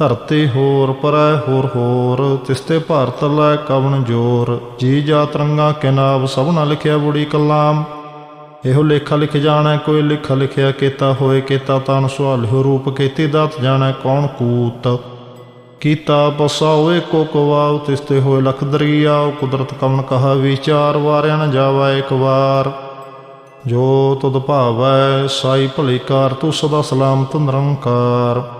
ਧਰਤੀ ਹੋਰ ਪਰੈ ਹੋਰ ਹੋਰ, ਤਿਸਤੇ ਭਾਰਤ ਲੈ ਕਵਣ ਜੋਰ। ਜੀ ਜਾ ਤਰੰਗਾ ਕੇ ਨਾਮ ਸਭਨਾ ਲਿਖਿਆ ਬੁੜੀ ਕਲਾਮ। ਇਹੋ ਲੇਖਾ ਲਿਖ ਜਾਣਾ, ਕੋਈ ਲਿਖਾ ਲਿਖਿਆ ਕੀਤਾ ਹੋਏ, ਕੀਤਾ ਤਨ ਸੁਹਾਲਿਓ ਰੂਪ, ਕੀਤੀ ਦਾਤ ਜਾਣਾ ਕੌਣ ਕੂਤ। ਕੀਤਾ ਬਸਾ ਓਏ ਕੋ ਕਵਾਉ ਤਿਸਤੇ ਹੋਏ ਲਖ ਦਰਿਆਉ ਕੁਦਰਤ ਕਵਣ ਕਹਾ ਵਿਚਾਰ, ਵਾਰਿਆ ਨ ਜਾਵਾ ਇੱਕ ਵਾਰ। ਜੋ ਤੁਧ ਭਾਵੈ, ਸਾਈ ਭਲੀ ਕਾਰ, ਤੂੰ ਸਦਾ ਸਲਾਮਤ ਨਿਰੰਕਾਰ।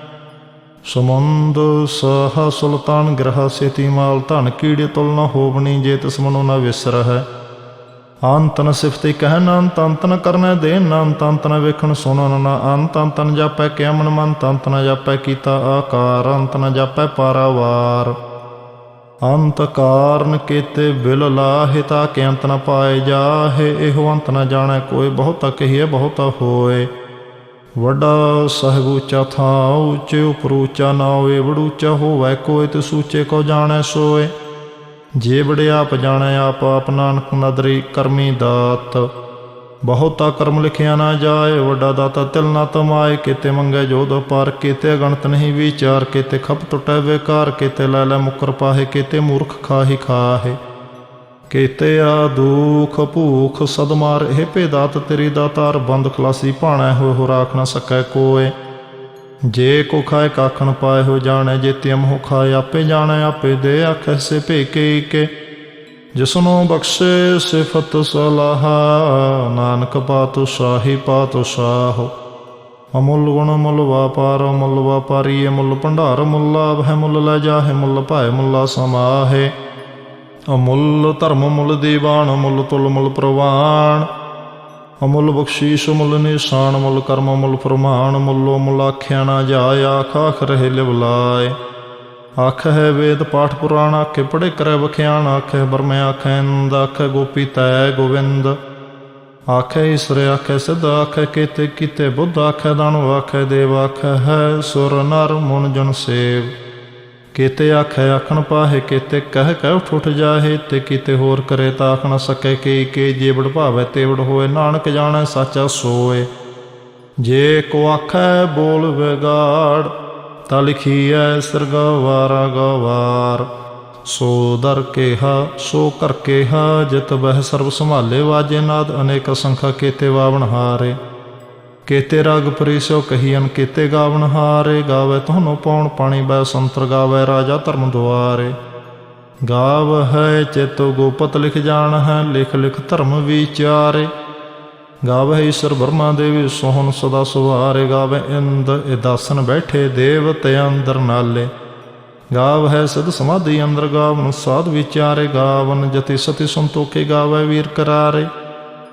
ਸਮੁੰਦ ਸਹ ਸੁਲਤਾਨ ਗ੍ਰਹ ਸੇਤੀ ਮਾਲ ਧਨ ਕੀੜੇ ਤੁਲ ਨ ਹੋਵਣੀ ਜੇ ਤਿਸ ਮਨੋ ਨ ਵਿਸਰ ਹੈ ਅੰਤ ਨ ਸਿਫਤੇ ਕਹਿ ਨ ਅੰਤ ਅੰਤ ਕਰਨੈ ਦੇ ਨ ਅੰਤ ਅੰਤ ਵੇਖਣ ਸੁਣਨ ਨ ਅੰਤ ਅੰਤ ਜਾਪੈ ਕਿਆ ਮਨ ਮਨ ਅੰਤ ਜਾਪੈ ਕੀਤਾ ਆਕਾਰ ਅੰਤ ਨ ਜਾਪੈ ਪਾਰਾਵਾਰ। ਅੰਤ ਕਾਰਨ ਕੀਤੇ ਬਿਲ ਲਾਹਿ ਤਾ ਕਿ ਅੰਤ ਨ ਪਾਏ ਜਾਹੇ, ਇਹੋ ਅੰਤ ਨ ਜਾਣੈ ਕੋਈ, ਬਹੁਤਾ ਕਹੀਏ ਬਹੁਤਾ ਹੋਏ। ਵੱਡਾ ਸਾਹਿਬ ਉੱਚਾ ਥਾਂ, ਉੱਚੇ ਉਪਰ ਉੱਚਾ ਨਾ ਹੋਵੇ ਵੜੂਚਾ ਹੋਵੇ ਕੋਈ ਤੇ ਸੂਚੇ ਕੋ ਜਾਣੈ ਸੋਏ। ਜੇ ਬੜੇ ਆਪ ਜਾਣੈ, ਆਪ ਆਪ ਨਾਨਕ ਨਦਰੀ ਕਰਮੀ ਦਾਤ। ਬਹੁਤਾ ਕਰਮ ਲਿਖਿਆ ਨਾ ਜਾਏ, ਵੱਡਾ ਦਾਤਾ ਤਿਲ ਨਾ ਤਮਾਏ, ਕੀਤੇ ਮੰਗੇ ਜੋਦ ਪਾਰ ਕਿਤੇ ਗਣਤ ਨਹੀਂ ਵਿਚਾਰ, ਕਿਤੇ ਖਪ ਟੁਟੈ ਵੇਕਾਰ ਕਿਤੇ ਲੈ ਲੈ ਮੁਕਰ ਪਾਹੇ, ਕਿਤੇ ਮੂਰਖ ਖਾਹੀ ਖਾਹੇ। ਕੀਤੇ ਆ ਦੁਖ ਭੂਖ ਸਦਮਾਰ ਇਹ ਭੇਦਾਤ ਤੇਰੀ ਦਾਤਾਰ ਬੰਦ ਖਲਾਸੀ ਭਾਣਾ ਹੋਏ ਹੋ ਰਾਖ ਨਾ ਸਕੈ ਕੋਏ। ਜੇ ਕੋ ਖਾਏ ਕਾਖਣ ਪਾਏ ਹੋ ਜਾਣੈ, ਜੇ ਤਿਮ ਹੋ ਖਾਏ ਆਪੇ ਜਾਣੈ, ਆਪੇ ਦੇ ਆਖੈ ਸੇ ਭੇਕੇ ਕੇ ਜਿਸਨੂੰ ਬਖਸ਼ੇ ਸਿਫਤ ਸਲਾਹਾ, ਨਾਨਕ ਪਾਤੁ ਸਾਹੀ ਪਾਤੁ ਸਾਹੋ। ਅਮੁੱਲ ਗੁਣ ਮੁੱਲ ਵਾਪਾਰ, ਮੁੱਲ ਵਾਪਾਰੀ ਮੁੱਲ ਭੰਡਾਰ, ਮੁੱਲ ਲਾਭ ਮੁੱਲ ਲੈ ਜਾਹੇ ਮੁੱਲ ਭਾਏ ਮੁੱਲਾ ਸਮਾਹੇ। ਅਮੁੱਲ ਧਰਮ ਮੁੱਲ ਦੀਵਾਨ ਮੁੱਲ ਤੁਲ ਮੁੱਲ ਪ੍ਰਵਾਨ। ਅਮੁੱਲ ਬਖਸ਼ੀਸ਼ ਮੁੱਲ ਨਿਸ਼ਾਨ, ਮੁੱਲ ਕਰਮ ਮੁੱਲ ਫਰਮਾਨ, ਮੁੱਲੋ ਮੁੱਲ ਆਖਿਆ ਨਾ ਜਾਏ, ਆਖ ਆਖ ਰਹੇ ਲਿਵਲਾਏ ਆਖ ਹੈ ਵੇਦ ਪਾਠ ਪੁਰਾਣ ਆਖੇ ਪੜੇ ਕਰੈ ਬਖਿਆਣ ਆਖੇ ਬਰਮੇ ਆਖੈ ਇੰਦ ਆਖੇ ਗੋਪੀ ਤੈ ਗੋਵਿੰਦ। ਆਖੇ ਈਸ਼ਰ ਆਖੇ ਸਿੱਧ ਆਖੇ ਕੀਤੇ ਕੀਤੇ ਬੁੱਧ ਆਖੇ ਦਾਨਵ ਆਖੇ ਦੇਵ ਆਖੇ ਹੈ ਸੁਰ ਨਰ ਮਨ ਜਨ ਸੇਵ। ਕੀਤੇ ਆਖੇ ਆਖਣ ਪਾਹੇ, ਕੀਤੇ ਕਹਿ ਕਹਿ ਉਠ ਉਠ ਜਾਹੇ, ਤੇ ਕੀਤੇ ਹੋਰ ਕਰੇ ਤਾਂ ਆਖਣ ਨ ਸਕੇ ਕੀ ਕੀ ਜੇ ਵਡ ਭਾਵੇ ਤੇ ਵਡ ਹੋਏ, ਨਾਨਕ ਜਾਣੈ ਸਾਚਾ ਸੋਏ। ਜੇ ਕੋ ਆਖੈ ਬੋਲ ਵਿਗਾੜ, ਤਾਂ ਲਿਖੀਐ ਸਰਗਵਾਰਾ ਗਵਾਰ। ਸੋ ਦਰ ਕੇਹਾ, ਸੋ ਕਰ ਕੇਹਾ, ਜਿਤ ਬਹਿ ਸਰਬ ਸੰਭਾਲੇ, ਵਾਜੇ ਨਾਦ ਅਨੇਕ ਸੰਖਾ ਕੀਤੇ ਵਾਵਣ ਹਾਰੇ। ਕੀਤੇ ਰਗ ਪਰਿਸੋ ਕਹੀਨ ਕੇਤੇ ਗਾਵਣ ਹਾਰੇ, ਗਾਵੇ ਤੁਹਾਨੂੰ ਪੌਣ ਪਾਣੀ ਬੈ ਸੰਤਰ ਗਾਵੇ ਰਾਜਾ ਧਰਮ ਦੁਆਰੇ। ਗਾਵ ਹੈ ਚੇਤੋ ਗੋਪਤ ਲਿਖ ਜਾਣ ਹੈ, ਲਿਖ ਲਿਖ ਧਰਮ ਵਿਚਾਰੇ। ਗਾਵੇ ਈਸ਼ਰ ਬਰਮਾ ਦੇਵੀ ਸੋਹਣ ਸਦਾ ਸੁਵਾਰੇ, ਗਾਵੇ ਇੰਦ ਇਦਾਸਨ ਬੈਠੇ ਦੇਵਤੇ ਅੰਦਰ ਨਾਲੇ। ਗਾਵ ਹੈ ਸਿਧ ਸਮਾਧੀ ਅੰਦਰ ਗਾਵਨ ਸਾਧ ਵਿਚਾਰੇ, ਗਾਵਨ ਜਤੀ ਸਤੀ ਸੰਤੋਖੇ ਗਾਵੇ ਵੀਰ ਕਰਾਰੇ।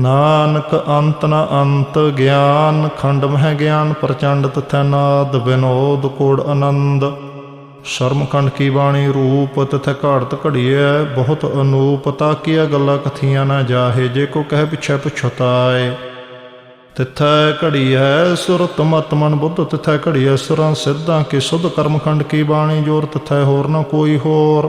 ਨਾਨਕ ਅੰਤ ਨ ਅੰਤ ਗਿਆਨ ਖੰਡ ਮਹਿ ਗਿਆਨ ਪ੍ਰਚੰਡ ਤਥੈ ਨਾਦ ਬਿਨੋਦ ਕੋੜ ਆਨੰਦ। ਸ਼ਰਮ ਖੰਡ ਕੀ ਬਾਣੀ ਰੂਪ ਤਥੈ ਘਾੜਤ ਘੜੀਐ, ਬਹੁਤ ਅਨੂਪ ਤਾਕੀਆ ਗੱਲਾਂ ਕਥੀਆਂ ਨਾ ਜਾਹੇ, ਜੇ ਕੋ ਕਹਿ ਪਿਛੈ ਪੁਛਤਾਏ। ਤਿਥੈ ਘੜੀਐ ਸੁਰਤ ਮਤ ਮਨ ਬੁੱਧ, ਤਿਥੈ ਘੜੀਐ ਸੁਰਾਂ ਸਿੱਧਾਂ ਕੀ ਸੁਧ ਕਰਮ ਖੰਡ ਕੀ ਬਾਣੀ ਜੋਰ, ਤਿਥੈ ਹੋਰ ਨਾ ਕੋਈ ਹੋਰ।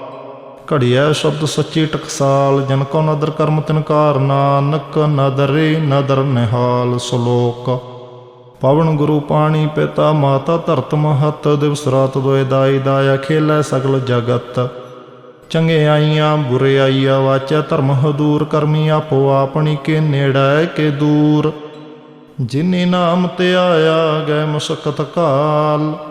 ਘੜਿਆ ਸ਼ਬਦ ਸੱਚੀ ਟਕਸਾਲ, ਜਨ ਕੋ ਨਦਰ ਕਰਮ ਤਿਨਕਾਰ ਨਾਨਕ ਨਦਰੇ ਨਦਰ ਨਿਹਾਲ ਸ਼ਲੋਕ। ਪਵਨ ਗੁਰੂ ਪਾਣੀ ਪਿਤਾ, ਮਾਤਾ ਧਰਤ ਮਹਤ, ਦਿਵਸ ਰਾਤ ਦੋਇ ਦਾਈ ਦਾਇਆ ਖੇਲੇ ਸਗਲ ਜਗਤ। ਚੰਗੇ ਆਈਆਂ, ਬੁਰੇ ਆਈਆ ਵਾਚੈ, ਧਰਮ ਹਦੂਰ ਕਰਮੀ ਆਪੋ ਆਪਣੀ ਕੇ ਨੇੜੇ ਕੇ ਦੂਰ। ਜਿਨੇ ਨਾਮ ਤੇ ਆਇਆ ਗਏ ਮੁਸਕਤ ਕਾਲ।